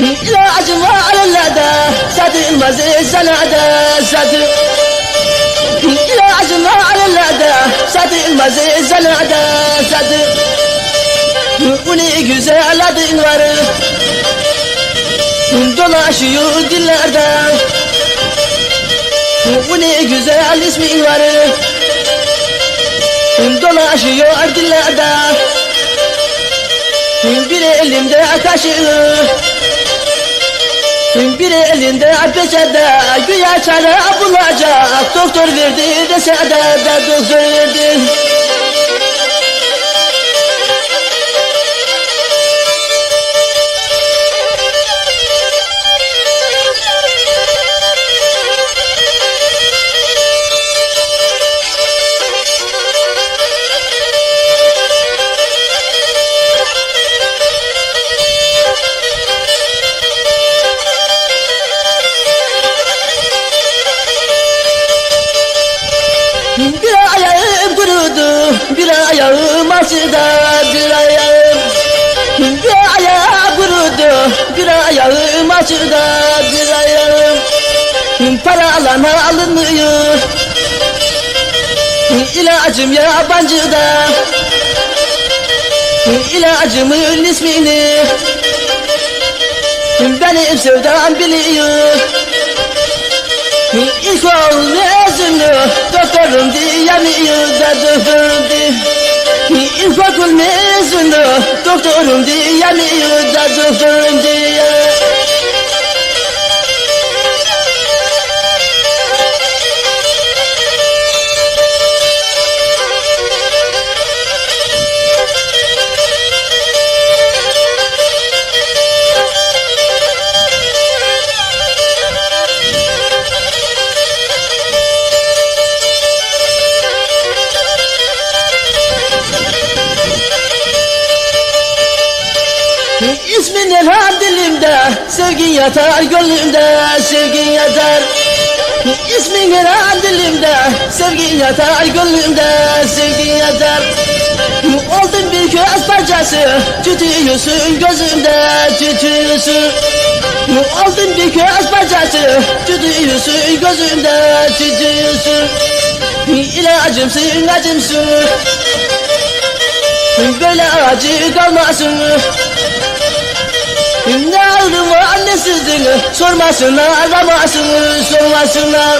İlacım var ellerde Satılmaz sanada satı İlacım var ellerde Satılmaz sanada satı Bu ne güzel adın var. Dolaşıyor dillerde. Bu ne güzel ismin var. Dolaşıyor dillerde. Bir elimde kaşığı Bir elinde peçete Güya çare bulacak. Doktor verdi dese de, de doktor verdi bir ayağım açıda, bir ayağım. Bir ayağım kurudu, bir ayağım açıda, bir ayağım. Para alana alınmıyor. İlacım yabancıda. İlacımın ismini Benim sevdam biliyor. İlk ol mezunu doktorum diyemiyor da di İlk okul mezunu doktorum diyemiyor da doktorum İsmin elham dilimde Sevgin yatar gönlümde Sevgin yatar. İsmin elham dilimde Sevgin yatar gönlümde Sevgin yatar. Oldun bir köz parçası Tütüyorsun gözümde Tütüyorsun. Oldun bir köz parçası Tütüyorsun gözümde Tütüyorsun. İlacımsın acımsın. Böyle acı kalmasın ne aldım annesizin sormasınlar aramasın sormasınlar.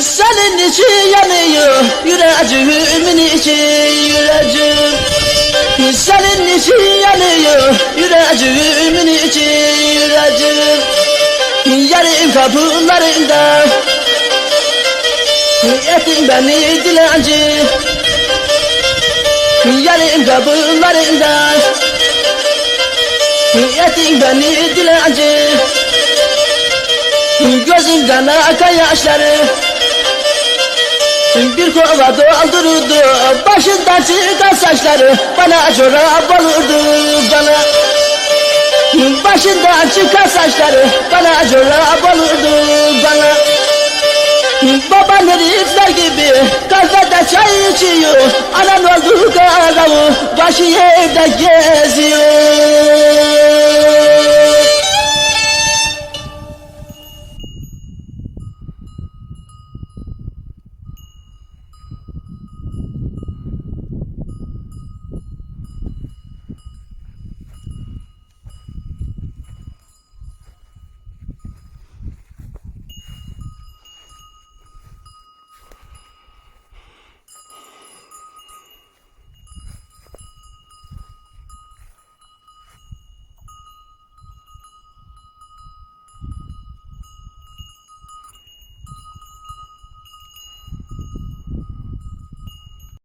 Senin için yanıyor yüreğimin içi yüreğim Senin için yanıyor. Yüreğimin içi yüreğim Yarın kapılarında. Ettin beni dilenci Yarın kapılarında. Ettin beni dilenci Gözümden akan yaşları bir kova doldururdu Başından çıkan saçları Bana çorap olurdu bana Başından çıkan saçları Bana çorap olurdu bana Baban herifler gibi Kahvede çay içiyor Anan oldu karavu Başı yerde geziyor